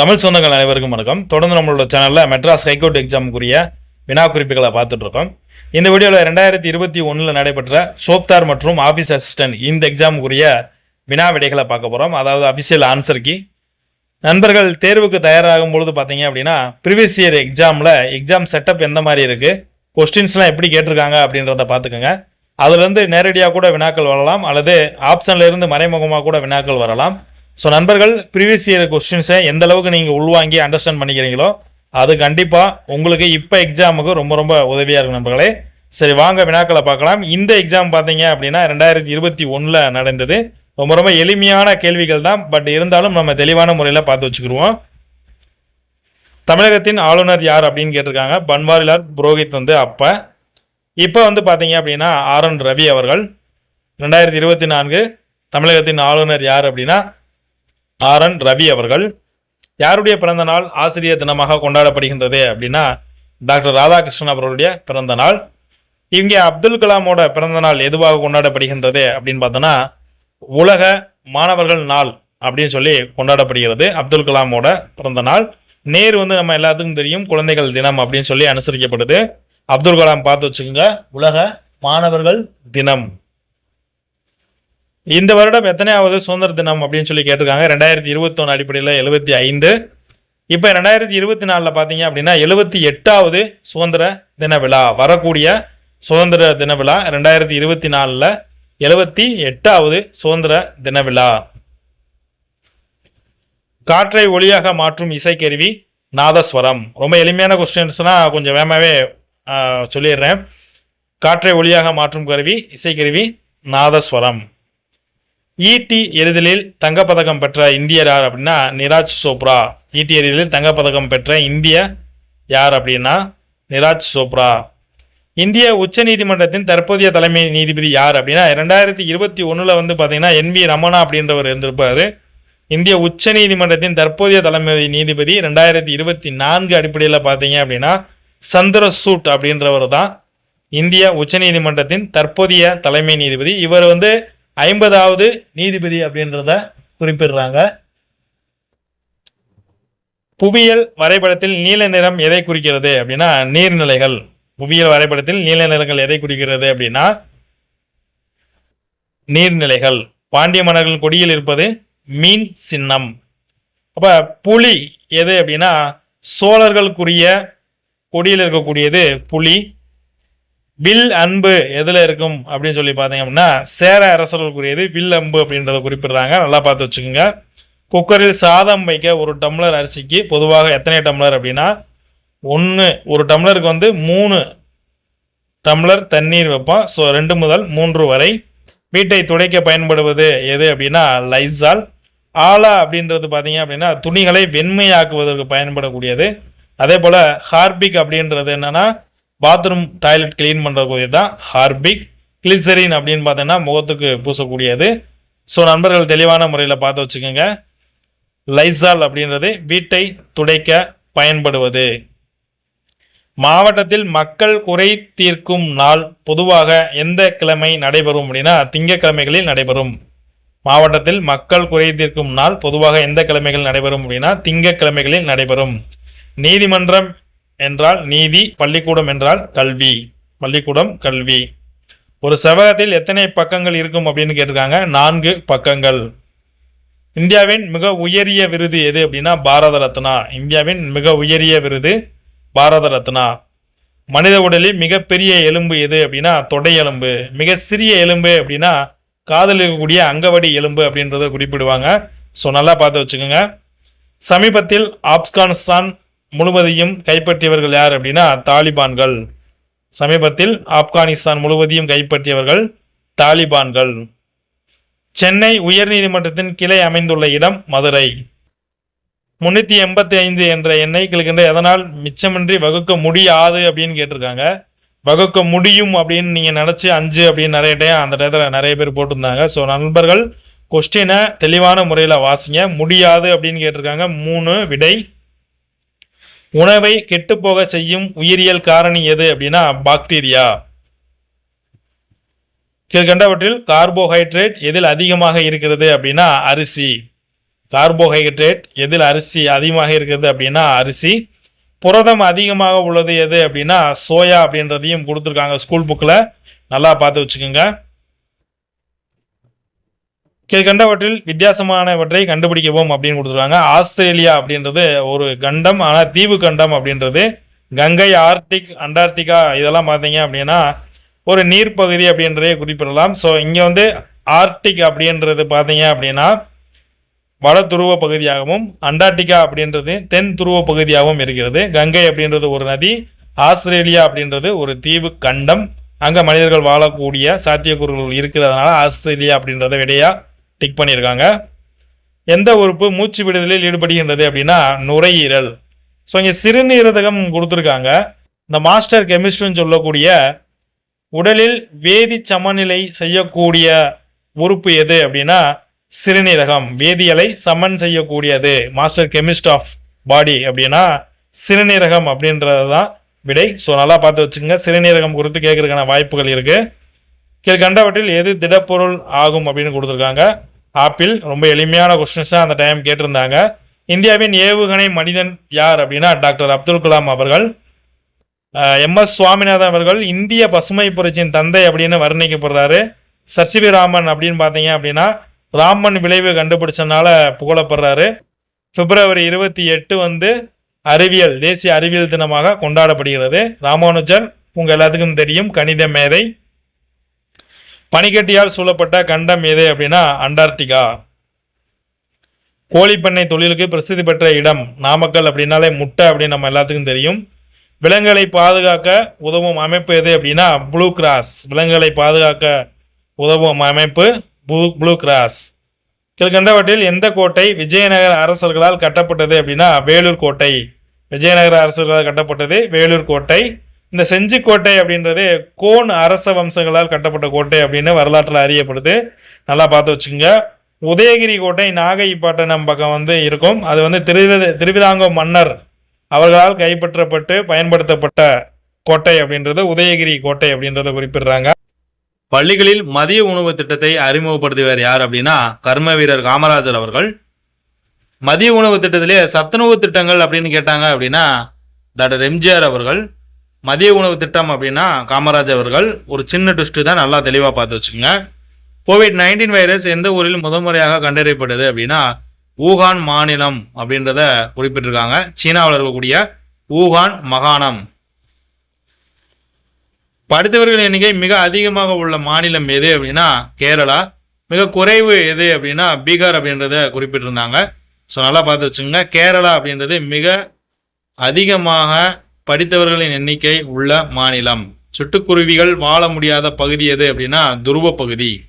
தமிழ் சொந்தங்கள் அனைவருக்கும் வணக்கம். தொடர்ந்து நம்மளோட சேனலில் மெட்ராஸ் ஹைகோர்ட் எக்ஸாமுக்குரிய வினா குறிப்புகளை பார்த்துட்ருக்கோம் இந்த வீடியோவில் ரெண்டாயிரத்தி இருபத்தி ஒன்றில் நடைபெற்ற சோப்தார் மற்றும் ஆஃபீஸ் அசிஸ்டன்ட் இந்த எக்ஸாமுக்குரிய வினா விடைகளை பார்க்க போகிறோம் அதாவது அஃபிஷியல் ஆன்சர் நண்பர்கள் தேர்வுக்கு தயாராகும் பொழுது பார்த்தீங்க அப்படின்னா ப்ரீவியஸ் இயர் எக்ஸாமில் எக்ஸாம் செட்டப் எந்த மாதிரி இருக்குது கொஸ்டின்ஸ்லாம் எப்படி கேட்டிருக்காங்க அப்படின்றத பார்த்துக்கோங்க. அதுலேருந்து நேரடியாக கூட வினாக்கள் வரலாம். அல்லது ஆப்ஷன்லேருந்து மறைமுகமாக கூட வினாக்கள் வரலாம். ஸோ நண்பர்கள் ப்ரீவியஸ் இயர் கொஸ்டின்ஸை எந்த அளவுக்கு நீங்கள் உள்வாங்கி அண்டர்ஸ்டாண்ட் பண்ணிக்கிறீங்களோ அது கண்டிப்பாக உங்களுக்கு இப்போ எக்ஸாமுக்கு ரொம்ப ரொம்ப உதவியாக இருக்கும் நண்பர்களே. சரி வாங்க வினாக்களை பார்க்கலாம். இந்த எக்ஸாம் பார்த்தீங்க அப்படின்னா ரெண்டாயிரத்தி இருபத்தி ஒன்றில் நடந்தது. ரொம்ப ரொம்ப எளிமையான கேள்விகள் தான். பட் இருந்தாலும் நம்ம தெளிவான முறையில் பார்த்து வச்சுக்கிடுவோம். தமிழகத்தின் ஆளுநர் யார் அப்படின்னு கேட்டிருக்காங்க. பன்வாரிலால் புரோஹித் வந்து அப்போ. இப்போ வந்து பார்த்தீங்க அப்படின்னா ஆர் என் ரவி அவர்கள். ரெண்டாயிரத்தி இருபத்தி நான்கு தமிழகத்தின் ஆளுநர் யார் அப்படின்னா ஆர் என் ரவி அவர்கள் யாருடைய பிறந்த நாள் ஆசிரியர் தினமாக கொண்டாடப்படுகின்றது? அப்படின்னா டாக்டர் ராதாகிருஷ்ணன் அவர்களுடைய பிறந்த நாள். இங்கே அப்துல் கலாமோட பிறந்த நாள் எதுவாக கொண்டாடப்படுகின்றது அப்படின்னு பார்த்தோன்னா உலக மாணவர்கள் நாள் அப்படின்னு சொல்லி கொண்டாடப்படுகிறது அப்துல் கலாமோட பிறந்த நாள். வந்து நம்ம எல்லாத்துக்கும் தெரியும் குழந்தைகள் தினம் அப்படின்னு சொல்லி அனுசரிக்கப்படுது. அப்துல் கலாம் பார்த்து வச்சுக்கோங்க உலக மாணவர்கள் தினம் இந்த வருடம் எத்தனையாவது சுதந்திர தினம் அப்படின்னு சொல்லி கேட்டிருக்காங்க. ரெண்டாயிரத்தி இருபத்தொன்று அடிப்படையில் எழுபத்தி ஐந்து. இப்போ ரெண்டாயிரத்தி இருபத்தி நாலில் பார்த்தீங்க அப்படின்னா எழுபத்தி எட்டாவது சுதந்திர தின விழா வரக்கூடிய சுதந்திர தின விழா ரெண்டாயிரத்தி இருபத்தி நாலில் எழுபத்தி எட்டாவது சுதந்திர தின விழா. காற்றை ஒளியாக மாற்றும் இசைக்கருவி நாதஸ்வரம். ரொம்ப எளிமையான கொஸ்டின்ஸ்னால் கொஞ்சம் வேகமாகவே சொல்லிடுறேன். காற்றை ஒளியாக மாற்றும் கருவி இசைக்கருவி நாதஸ்வரம். ஈட்டி எறிதலில் தங்கப்பதக்கம் பெற்ற இந்தியர் யார் அப்படின்னா நிராஜ் சோப்ரா. ஈட்டி எறிதலில் தங்கப்பதக்கம் பெற்ற இந்திய யார் அப்படின்னா நிராஜ் சோப்ரா. இந்திய உச்சநீதிமன்றத்தின் தற்போதைய தலைமை நீதிபதி யார் அப்படின்னா ரெண்டாயிரத்தி இருபத்தி ஒன்றில் வந்து பார்த்தீங்கன்னா என் வி ரமணா அப்படின்றவர் இருந்திருப்பார். இந்திய உச்சநீதிமன்றத்தின் தற்போதைய தலைமை நீதிபதி ரெண்டாயிரத்தி இருபத்தி நான்கு அடிப்படையில் பார்த்தீங்க அப்படின்னா சந்திரசூட் அப்படின்றவர் தான் இந்திய உச்சநீதிமன்றத்தின் தற்போதைய தலைமை நீதிபதி. இவர் வந்து ஐம்பதாவது நீதிபதி அப்படின்றத குறிப்பிடுறாங்க. புவியியல் வரைபடத்தில் நீல நிறம் எதை குறிக்கிறது அப்படின்னா நீர்நிலைகள். புவியியல் வரைபடத்தில் நீல நிறங்கள் எதை குறிக்கிறது அப்படின்னா நீர்நிலைகள். பாண்டிய மன்னர்கள் கொடியில் இருப்பது மீன் சின்னம். அப்போ புலி எது அப்படின்னா சோழர்களுக்குரிய கொடியில் இருக்கக்கூடியது புலி வில் அன்பு எதில் இருக்கும் அப்படின்னு சொல்லி பார்த்தீங்க அப்படின்னா சேர அரசர்களுக்குரியது வில் அன்பு அப்படின்றத குறிப்பிடுறாங்க. நல்லா பார்த்து வச்சுக்கோங்க. குக்கரில் சாதம் வைக்க ஒரு டம்ளர் அரிசிக்கு பொதுவாக எத்தனை டம்ளர் அப்படின்னா ஒன்று ஒரு டம்ளருக்கு வந்து மூணு டம்ளர் தண்ணீர் வைப்போம். ஸோ ரெண்டு முதல் மூன்று வரை. வீட்டை துடைக்க பயன்படுவது எது அப்படின்னா லைசால். ஆலா அப்படின்றது பார்த்தீங்க அப்படின்னா துணிகளை வெண்மையாக்குவதற்கு பயன்படக்கூடியது. அதே போல் ஹார்பிக் அப்படின்றது என்னென்னா பாத்ரூம் டாய்லெட் க்ளீன் பண்ணுறக்கூடியது தான் ஹார்பிக் கிளிசரின் அப்படின்னு பார்த்தீங்கன்னா முகத்துக்கு பூசக்கூடியது. ஸோ நண்பர்கள் தெளிவான முறையில் பார்த்து வச்சுக்கோங்க. லைசால் அப்படின்றது வீட்டை துடைக்க பயன்படுவது. மாவட்டத்தில் மக்கள் குறை தீர்க்கும் நாள் பொதுவாக எந்த கிழமை நடைபெறும் அப்படின்னா திங்கக்கிழமைகளில் நடைபெறும். மாவட்டத்தில் மக்கள் குறை தீர்க்கும் நாள் பொதுவாக எந்த கிழமைகள் நடைபெறும் அப்படின்னா திங்கக்கிழமைகளில் நடைபெறும். நீதிமன்றம் என்றால் நீதி பள்ளிக்கூடம் என்றால் கல்வி. பள்ளிக்கூடம் கல்வி. ஒரு செவகத்தில் எத்தனை பக்கங்கள் இருக்கும் அப்படின்னு கேட்டிருக்காங்க. நான்கு பக்கங்கள். இந்தியாவின் மிக உயரிய விருது எது அப்படின்னா பாரத ரத்னா. இந்தியாவின் மிக உயரிய விருது பாரத ரத்னா. மனித உடலில் மிகப்பெரிய எலும்பு எது அப்படின்னா தொடை எலும்பு. மிக சிறிய எலும்பு அப்படின்னா காதில் இருக்கக்கூடிய அங்கவடி எலும்பு அப்படின்றத குறிப்பிடுவாங்க. ஸோ நல்லா பார்த்து வச்சுக்கோங்க. சமீபத்தில் ஆப்கானிஸ்தான் முழுவதையும் கைப்பற்றியவர்கள் யார் அப்படின்னா தாலிபான்கள். சமீபத்தில் ஆப்கானிஸ்தான் முழுவதையும் கைப்பற்றியவர்கள் தாலிபான்கள். சென்னை உயர்நீதிமன்றத்தின் கிளை அமைந்துள்ள இடம் மதுரை. முன்னூற்றி எண்பத்தி ஐந்து என்ற எண்ணை கிழக்கின்ற எதனால் மிச்சமின்றி வகுக்க முடியாது அப்படின்னு கேட்டிருக்காங்க. வகுக்க முடியும் அப்படின்னு நீங்கள் நினச்சி அஞ்சு அப்படின்னு நிறைய டைம் அந்த டயத்தில் நிறைய பேர் போட்டிருந்தாங்க. ஸோ நண்பர்கள் கொஸ்டினை தெளிவான முறையில் வாசிங்க. முடியாது அப்படின்னு கேட்டிருக்காங்க. மூணு விடை. உணவை கெட்டுப்போக செய்யும் உயிரியல் காரணி எது அப்படின்னா பாக்டீரியா. கீழ்கண்டவற்றில் கார்போஹைட்ரேட் எதில் அதிகமாக இருக்கிறது அப்படின்னா அரிசி. கார்போஹைட்ரேட் எதில் அரிசி அதிகமாக இருக்குது அப்படின்னா அரிசி. புரதம் அதிகமாக உள்ளது எது அப்படின்னா சோயா அப்படின்றதையும் கொடுத்துருக்காங்க ஸ்கூல் புக்கில். நல்லா பார்த்து வச்சுக்கோங்க. கீழ்கண்டவற்றில் வித்தியாசமானவற்றை கண்டுபிடிக்கவும் அப்படின்னு கொடுத்துருக்காங்க. ஆஸ்திரேலியா அப்படின்றது ஒரு கண்டம் ஆனால் தீவு கண்டம் அப்படின்றது கங்கை ஆர்டிக் அண்டார்டிகா இதெல்லாம் பார்த்தீங்க அப்படின்னா ஒரு நீர்ப்பகுதி அப்படின்றதே குறிப்பிடலாம். ஸோ இங்கே வந்து ஆர்டிக் அப்படின்றது பார்த்தீங்க அப்படின்னா வட துருவ பகுதியாகவும் அண்டார்டிகா அப்படின்றது தென் துருவ பகுதியாகவும் இருக்கிறது. கங்கை அப்படின்றது ஒரு நதி ஆஸ்திரேலியா அப்படின்றது ஒரு தீவு கண்டம். அங்கே மனிதர்கள் வாழக்கூடிய சாத்தியக்கூறுகள் இருக்கிறதுனால ஆஸ்திரேலியா அப்படின்றத விடையாக டிக் பண்ணியிருக்காங்க எந்த உறுப்பு மூச்சு விடுதலில் ஈடுபடுகின்றது அப்படின்னா நுரையீரல். ஸோ இங்கே சிறுநீரதகம் கொடுத்துருக்காங்க. இந்த மாஸ்டர் கெமிஸ்ட்ரின்னு சொல்லக்கூடிய உடலில் வேதி சமநிலை செய்யக்கூடிய உறுப்பு எது அப்படின்னா சிறுநீரகம். வேதியலை சமன் செய்யக்கூடியது. மாஸ்டர் கெமிஸ்ட் ஆஃப் பாடி அப்படின்னா சிறுநீரகம் அப்படின்றது தான் விடை. ஸோ நல்லா பார்த்து வச்சுக்கோங்க. சிறுநீரகம் குறித்து கேட்குறதுக்கான வாய்ப்புகள் இருக்குது கீழ்கண்டவற்றில் எது திடப்பொருள் ஆகும் அப்படின்னு கொடுத்துருக்காங்க. ஆப்பிள் ரொம்ப எளிமையான கொஸ்டின்ஸாக அந்த டைம் கேட்டிருந்தாங்க. இந்தியாவின் ஏவுகணை மனிதன் யார் அப்படின்னா டாக்டர் அப்துல் கலாம் அவர்கள். எம் எஸ் சுவாமிநாதன் அவர்கள் இந்திய பசுமை புரட்சியின் தந்தை அப்படின்னு வர்ணிக்கப்படுறாரு. சர்சிவி ராமன் அப்படின்னு பார்த்தீங்க அப்படின்னா ராமன் விளைவு கண்டுபிடிச்சனால புகழப்படுறாரு. பிப்ரவரி இருபத்தி எட்டு வந்து அறிவியல் தேசிய அறிவியல் தினமாக கொண்டாடப்படுகிறது. ராமானுஜர் உங்கள் எல்லாத்துக்கும் தெரியும் கணித மேதை. பனிக்கட்டியால் சூழப்பட்ட கண்டம் எது அப்படின்னா அண்டார்டிகா. கோழிப்பண்ணை தொழிலுக்கு பிரசித்தி பெற்ற இடம் நாமக்கல் அப்படின்னாலே முட்டை அப்படின்னு நம்ம எல்லாத்துக்கும் தெரியும். விலங்குகளை பாதுகாக்க உதவும் அமைப்பு எது அப்படின்னா ப்ளூ கிராஸ் விலங்குகளை பாதுகாக்க உதவும் அமைப்பு ப்ளூ ப்ளூ கிராஸ் கீழ்கண்டவற்றில் எந்த கோட்டை விஜயநகர அரசர்களால் கட்டப்பட்டது அப்படின்னா வேலூர் கோட்டை. விஜயநகர அரசர்களால் கட்டப்பட்டது வேலூர் கோட்டை. இந்த செஞ்சிக்கோட்டை அப்படின்றது கோன் அரச வம்சங்களால் கட்டப்பட்ட கோட்டை அப்படின்னு வரலாற்றில் அறியப்படுது. நல்லா பார்த்து வச்சுக்கோங்க. உதயகிரி கோட்டை நாகைப்பட்டினம் பக்கம் வந்து இருக்கும். அது வந்து திருவித திருவிதாங்கோ மன்னர் அவர்களால் கைப்பற்றப்பட்டு பயன்படுத்தப்பட்ட கோட்டை அப்படின்றது உதயகிரி கோட்டை அப்படின்றத குறிப்பிடுறாங்க. பள்ளிகளில் மதிய உணவு திட்டத்தை அறிமுகப்படுத்தியவர் யார் அப்படின்னா கர்ம வீரர் காமராஜர் அவர்கள். மதிய உணவு திட்டத்திலே சத்துணவு திட்டங்கள் அப்படின்னு கேட்டாங்க அப்படின்னா டாக்டர் எம்ஜிஆர் அவர்கள். மதிய உணவு திட்டம் அப்படின்னா காமராஜ் அவர்கள் ஒரு சின்ன ட்விஸ்ட்டு தான் நல்லா தெளிவாக பார்த்து வச்சுக்கோங்க. கோவிட் நைன்டீன் வைரஸ் எந்த ஊரில் முதன்முறையாக கண்டறியப்பட்டது அப்படின்னா ஊகான் மாநிலம் அப்படின்றத குறிப்பிட்டிருக்காங்க. சீனாவில் இருக்கக்கூடிய ஊகான் மாகாணம். படித்தவர்கள் எண்ணிக்கை மிக அதிகமாக உள்ள மாநிலம் எது அப்படின்னா கேரளா. மிக குறைவு எது அப்படின்னா பீகார் அப்படின்றத குறிப்பிட்டிருந்தாங்க. ஸோ நல்லா பார்த்து வச்சுங்க கேரளா அப்படின்றது மிக அதிகமாக படித்தவர்களின் எண்ணிக்கை உள்ள மாநிலம். சிட்டுக்குருவிகள் வாழ முடியாத பகுதி எது அப்படின்னா துருவ பகுதி.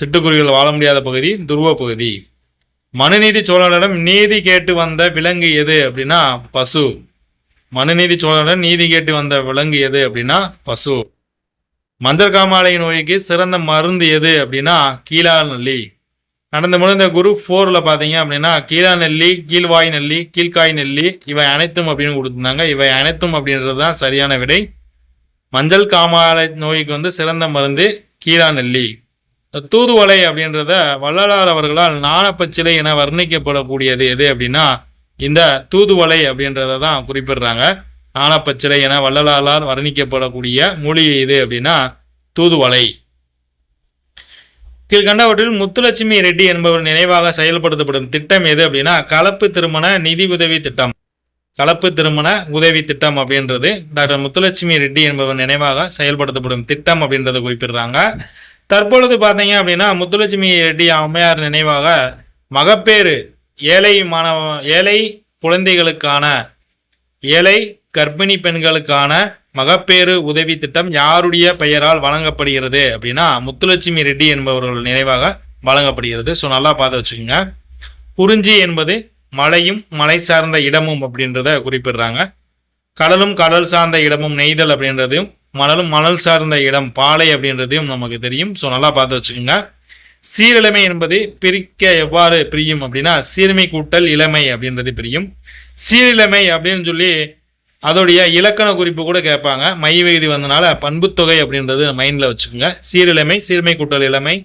சிட்டுக்குருவிகள் வாழ முடியாத பகுதி துருவ பகுதி. மனுநீதி சோழனிடம் நீதி கேட்டு வந்த விலங்கு எது அப்படின்னா பசு. மனுநீதி சோழனிடம் நீதி கேட்டு வந்த விலங்கு எது அப்படின்னா பசு. மஞ்சள் காமாலை நோய்க்கு சிறந்த மருந்து எது அப்படின்னா கீழா நல்லி நடந்து முடிந்த குரூப் ஃபோரில் பார்த்தீங்க அப்படின்னா கீழா நெல்லி கீழ்வாய் நெல்லி கீழ்காய் நெல்லி இவை அனைத்தும் அப்படின்னு கொடுத்துருந்தாங்க. இவை அனைத்தும் அப்படின்றது தான் சரியான விடை. மஞ்சள் காமாலை நோய்க்கு வந்து சிறந்த மருந்து கீழா நெல்லி. தூதுவளை அப்படின்றத வள்ளலார் அவர்களால் நாணப்பச்சிலை என வர்ணிக்கப்படக்கூடியது எது அப்படின்னா இந்த தூதுவளை அப்படின்றத தான் குறிப்பிடுறாங்க. நாணப்பச்சிலை என வள்ளலாரால் வர்ணிக்கப்படக்கூடிய மொழி எது அப்படின்னா தூதுவளை. கீழ்கண்டவற்றில் முத்துலட்சுமி ரெட்டி என்பவர் நினைவாக செயல்படுத்தப்படும் திட்டம் எது அப்படின்னா கலப்பு திருமண நிதி உதவி திட்டம். கலப்பு திருமண உதவி திட்டம் அப்படின்றது டாக்டர் முத்துலட்சுமி ரெட்டி என்பவர் நினைவாக செயல்படுத்தப்படும் திட்டம் அப்படின்றத குறிப்பிடுறாங்க. தற்பொழுது பார்த்தீங்க அப்படின்னா முத்துலட்சுமி ரெட்டி அம்மையார் நினைவாக மகப்பேறு ஏழை மாணவ ஏழை குழந்தைகளுக்கான ஏழை கர்ப்பிணி பெண்களுக்கான மகப்பேறு உதவி திட்டம் யாருடைய பெயரால் வழங்கப்படுகிறது அப்படின்னா முத்துலட்சுமி ரெட்டி என்பவர்கள் நினைவாக வழங்கப்படுகிறது. ஸோ நல்லா பார்த்து வச்சுக்கோங்க. குறிஞ்சி என்பது மலையும் மலை சார்ந்த இடமும் அப்படின்றத குறிப்பிடுறாங்க. கடலும் கடல் சார்ந்த இடமும் நெய்தல் அப்படின்றதையும் மணலும் மணல் சார்ந்த இடம் பாலை அப்படின்றதையும் நமக்கு தெரியும். ஸோ நல்லா பார்த்து வச்சுக்கோங்க. சீரிழமை என்பது பிரிக்க எவ்வாறு பிரியும் அப்படின்னா சீர்மை கூட்டல் இளமை அப்படின்றது பிரியும். சீரிழமை அப்படின்னு சொல்லி அதோடைய இலக்கண குறிப்பு கூட கேட்பாங்க. மை விகுதி வந்தனால பண்புத்தொகை அப்படின்றது மைண்டில் வச்சுக்கோங்க. சீரிழமை சீர்மை கூட்டல் இளமை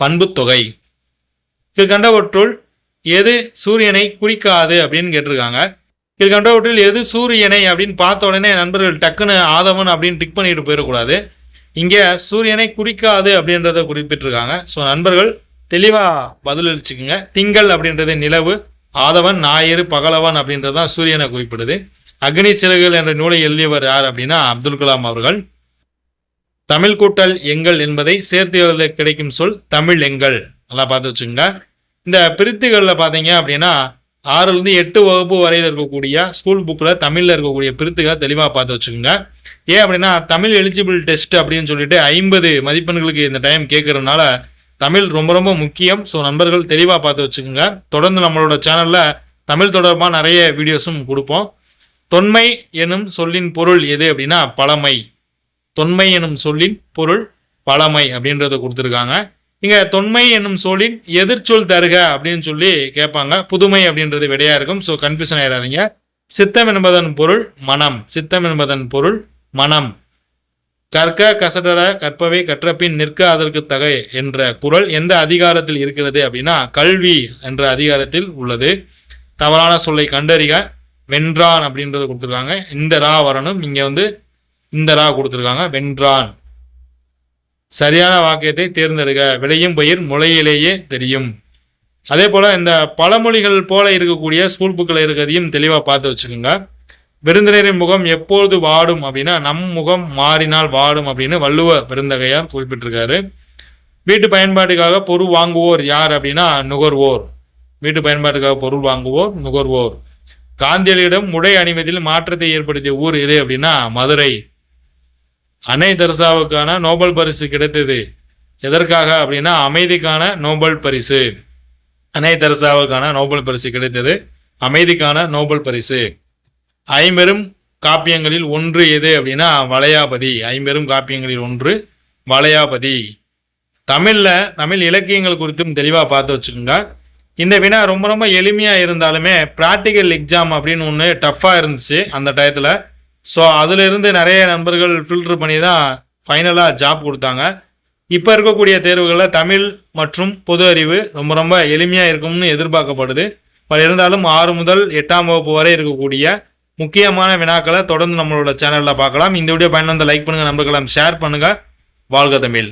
பண்புத்தொகை கண்டவற்றுள் எது சூரியனை குறிக்காது அப்படின்னு கேட்டிருக்காங்க. கீழ்கண்டவற்றில் எது சூரியனை அப்படின்னு பார்த்த உடனே நண்பர்கள் டக்குன்னு ஆதவன் அப்படின்னு டிக் பண்ணிட்டு போயிடக்கூடாது. இங்கே சூரியனை குறிக்காது அப்படின்றத குறிப்பிட்டிருக்காங்க. ஸோ நண்பர்கள் தெளிவாக பதிலளிச்சுக்குங்க. திங்கள் அப்படின்றது நிலவு ஆதவன் ஞாயிறு பகலவன் அப்படின்றது தான் சூரியனை குறிப்பிடுது. அக்னி சிறகுகள் என்ற நூலை எழுதியவர் யார் அப்படின்னா அப்துல் கலாம் அவர்கள். தமிழ் கூட்டல் எங்கள் என்பதை சேர்த்து எழுத கிடைக்கும் சொல் தமிழ் எங்கள். நல்லா பார்த்து வச்சுக்கோங்க. இந்த பிரித்துகளில் பார்த்தீங்க அப்படின்னா ஆறுலேருந்து எட்டு வகுப்பு வரையில் இருக்கக்கூடிய ஸ்கூல் புக்கில் தமிழில் இருக்கக்கூடிய பிரித்துகளை தெளிவாக பார்த்து வச்சுக்கோங்க. ஏன் அப்படின்னா தமிழ் எலிஜிபிள் டெஸ்ட் அப்படின்னு சொல்லிட்டு ஐம்பது மதிப்பெண்களுக்கு இந்த டைம் கேட்குறதுனால தமிழ் ரொம்ப ரொம்ப முக்கியம். ஸோ நண்பர்கள் தெளிவாக பார்த்து வச்சுக்கோங்க. தொடர்ந்து நம்மளோட சேனலில் தமிழ் தொடர்பாக நிறைய வீடியோஸும் கொடுப்போம். தொன்மை எனும் சொல்லின் பொருள் எது அப்படின்னா பழமை. தொன்மை எனும் சொல்லின் பொருள் பழமை அப்படின்றத கொடுத்துருக்காங்க. இங்கே தொன்மை என்னும் சொல்லின் எதிர்ச்சொல் தருக அப்படின்னு சொல்லி கேட்பாங்க. புதுமை அப்படின்றது விடையாக இருக்கும். ஸோ கன்ஃபியூஷன் ஆயிடாதீங்க. சித்தம் என்பதன் பொருள் மனம். சித்தம் என்பதன் பொருள் மனம். கற்க கசடர கற்பவை கற்றபின் நிற்க அதற்கு தகை என்ற குரல் எந்த அதிகாரத்தில் இருக்கிறது அப்படின்னா கல்வி என்ற அதிகாரத்தில் உள்ளது. தவறான சொல்லை கண்டறிக. வென்றான் அப்படின்றது கொடுத்துருக்காங்க. இந்த ரா வரணும். இங்கே வந்து இந்த ரா கொடுத்துருக்காங்க. வென்றான். சரியான வாக்கியத்தை தேர்ந்தெடுக்க. விளையும் பயிர் முளையிலேயே தெரியும். அதே போல் இந்த பழமொழிகள் போல இருக்கக்கூடிய ஸ்கூல் புக்கில் இருக்கிறதையும் தெளிவாக பார்த்து வச்சுக்கோங்க. விருந்தினரின் முகம் எப்பொழுது வாடும் அப்படின்னா நம் முகம் மாறினால் வாடும் அப்படின்னு வள்ளுவ பெருந்தகையார் குறிப்பிட்டிருக்காரு. வீட்டு பயன்பாட்டுக்காக பொருள் வாங்குவோர் யார் அப்படின்னா நுகர்வோர். வீட்டு பயன்பாட்டுக்காக பொருள் வாங்குவோர் நுகர்வோர். காந்தியடிகளிடம் உடை அணிவதில் மாற்றத்தை ஏற்படுத்திய ஊர் எது அப்படின்னா மதுரை. அன்னை தெரசாவுக்கான நோபல் பரிசு கிடைத்தது. எதற்காக அப்படின்னா அமைதிக்கான நோபல் பரிசு. அன்னை தெரசாவுக்கான நோபல் பரிசு கிடைத்தது. அமைதிக்கான நோபல் பரிசு. ஐம்பெரும் காப்பியங்களில் ஒன்று எது அப்படின்னா வளையாபதி. ஐம்பெரும் காப்பியங்களில் ஒன்று வளையாபதி. தமிழில் தமிழ் இலக்கியங்கள் குறித்தும் தெளிவாக பார்த்து வச்சுக்கோங்க. இந்த வினா ரொம்ப ரொம்ப எளிமையாக இருந்தாலுமே ப்ராக்டிக்கல் எக்ஸாம் அப்படின்னு ஒன்று டஃப்பாக இருந்துச்சு அந்த டயத்தில். ஸோ அதிலிருந்து நிறைய நண்பர்கள் ஃபில்டர் பண்ணி தான் ஃபைனலாக ஜாப் கொடுத்தாங்க. இப்போ இருக்கக்கூடிய தேர்வுகளில் தமிழ் மற்றும் பொது அறிவு ரொம்ப ரொம்ப எளிமையாக இருக்கும்னு எதிர்பார்க்கப்படுது. பல இருந்தாலும் ஆறு முதல் எட்டாம் வகுப்பு வரை இருக்கக்கூடிய முக்கியமான வினாக்களை தொடர்ந்து நம்மளோட சேனலில் பார்க்கலாம். இந்த வீடியோ பயனுள்ள லைக் பண்ணுங்கள் நண்பர்களாம் ஷேர் பண்ணுங்கள் வாழ்க தமிழ்.